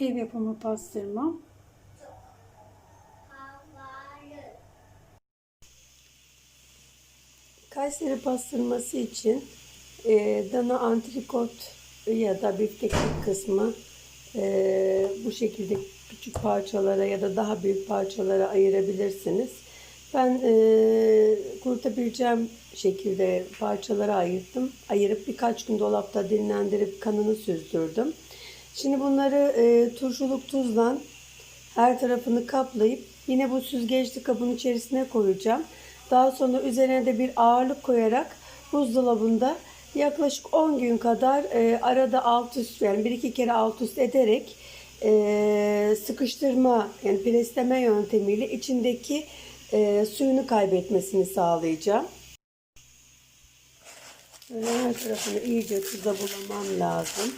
Ev yapımı pastırma. Kayseri pastırması için e, dana antrikot ya da bifteklik kısmı e, bu şekilde küçük parçalara ya da daha büyük parçalara ayırabilirsiniz. Ben e, kurutabileceğim şekilde parçalara ayırdım. Ayırıp birkaç gün dolapta dinlendirip kanını süzdürdüm. Şimdi bunları e, turşuluk tuzla her tarafını kaplayıp yine bu süzgeçli kabın içerisine koyacağım. Daha sonra üzerine de bir ağırlık koyarak buzdolabında yaklaşık 10 gün kadar e, arada alt üst yani bir iki kere alt üst ederek e, sıkıştırma yani presleme yöntemiyle içindeki e, suyunu kaybetmesini sağlayacağım. Her tarafını iyice tuza bulamam lazım.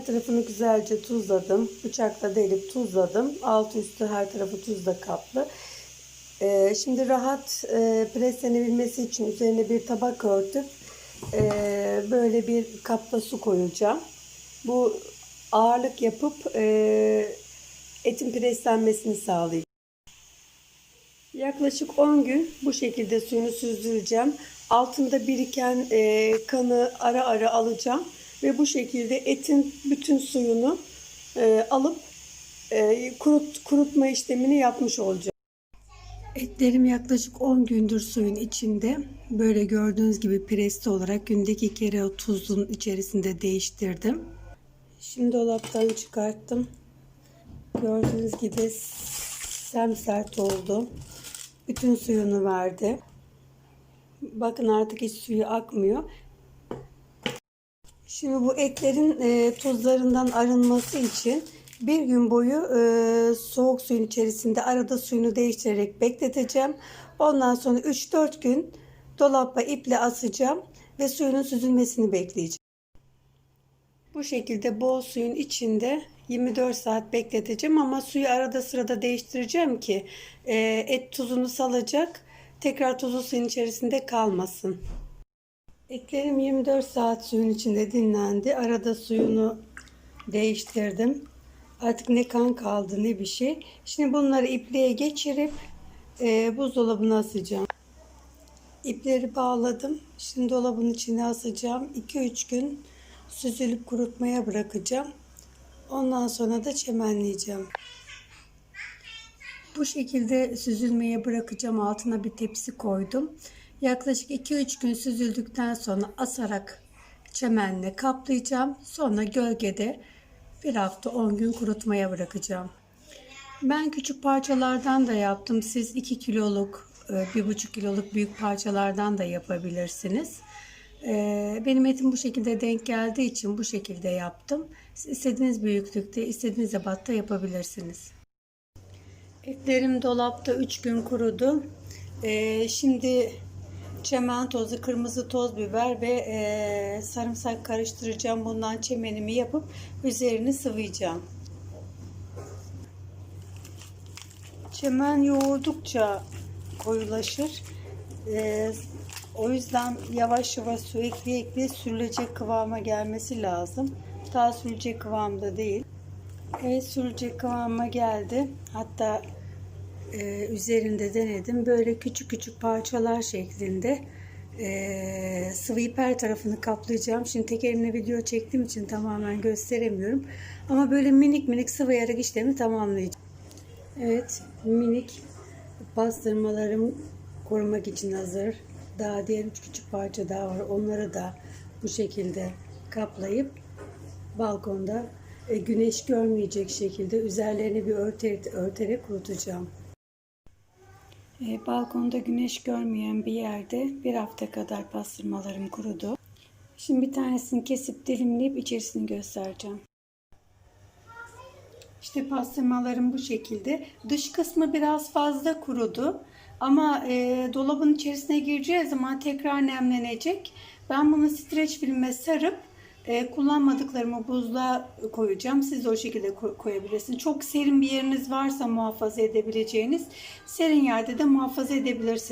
Her tarafını güzelce tuzladım. Bıçakla delip tuzladım. Alt üstü her tarafı tuzla kaplı. Ee, şimdi rahat e, preslenebilmesi için üzerine bir tabak örtüp e, böyle bir kapta su koyacağım. Bu ağırlık yapıp e, etin preslenmesini sağlayacak. Yaklaşık 10 gün bu şekilde suyunu süzdüreceğim. Altında biriken e, kanı ara ara alacağım ve bu şekilde etin bütün suyunu e, alıp e, kurut, kurutma işlemini yapmış olacağım. Etlerim yaklaşık 10 gündür suyun içinde. Böyle gördüğünüz gibi presli olarak gündeki iki kere o tuzun içerisinde değiştirdim. Şimdi dolaptan çıkarttım. Gördüğünüz gibi semsert oldu. Bütün suyunu verdi. Bakın artık hiç suyu akmıyor. Şimdi bu etlerin e, tuzlarından arınması için bir gün boyu e, soğuk suyun içerisinde arada suyunu değiştirerek bekleteceğim. Ondan sonra 3-4 gün dolaba iple asacağım ve suyunun süzülmesini bekleyeceğim. Bu şekilde bol suyun içinde 24 saat bekleteceğim ama suyu arada sırada değiştireceğim ki e, et tuzunu salacak. Tekrar tuzlu suyun içerisinde kalmasın. Etlerim 24 saat suyun içinde dinlendi. Arada suyunu değiştirdim. Artık ne kan kaldı ne bir şey. Şimdi bunları ipliğe geçirip e, buzdolabına asacağım. İpleri bağladım. Şimdi dolabın içine asacağım. 2-3 gün süzülüp kurutmaya bırakacağım. Ondan sonra da çemenleyeceğim. Bu şekilde süzülmeye bırakacağım. Altına bir tepsi koydum. Yaklaşık 2-3 gün süzüldükten sonra asarak çemenle kaplayacağım. Sonra gölgede bir hafta 10 gün kurutmaya bırakacağım. Ben küçük parçalardan da yaptım. Siz 2 kiloluk, 1,5 kiloluk büyük parçalardan da yapabilirsiniz. Ee, benim etim bu şekilde denk geldiği için bu şekilde yaptım. Siz istediğiniz büyüklükte, istediğiniz ebatta yapabilirsiniz. Etlerim dolapta 3 gün kurudu. Ee, şimdi çemen tozu, kırmızı toz biber ve e, sarımsak karıştıracağım. Bundan çemenimi yapıp üzerini sıvayacağım. Çemen yoğurdukça koyulaşır. E, o yüzden yavaş yavaş su ekleye ekleye sürülecek kıvama gelmesi lazım. Daha sürülecek kıvamda değil. Evet sürülecek kıvama geldi. Hatta e, üzerinde denedim. Böyle küçük küçük parçalar şeklinde e, sıvayıp her tarafını kaplayacağım. Şimdi tek elimle video çektiğim için tamamen gösteremiyorum. Ama böyle minik minik sıvayarak işlemi tamamlayacağım. Evet minik pastırmalarım korumak için hazır. Daha diğer üç küçük parça daha var. Onları da bu şekilde kaplayıp balkonda e, güneş görmeyecek şekilde üzerlerini bir örter, örterek kurutacağım. E, balkonda güneş görmeyen bir yerde bir hafta kadar pastırmalarım kurudu. Şimdi bir tanesini kesip dilimleyip içerisini göstereceğim. İşte pastırmalarım bu şekilde. Dış kısmı biraz fazla kurudu. Ama e, dolabın içerisine gireceği zaman tekrar nemlenecek. Ben bunu streç filme sarıp e, kullanmadıklarımı buzluğa koyacağım. Siz de o şekilde ko- koyabilirsiniz. Çok serin bir yeriniz varsa muhafaza edebileceğiniz serin yerde de muhafaza edebilirsiniz.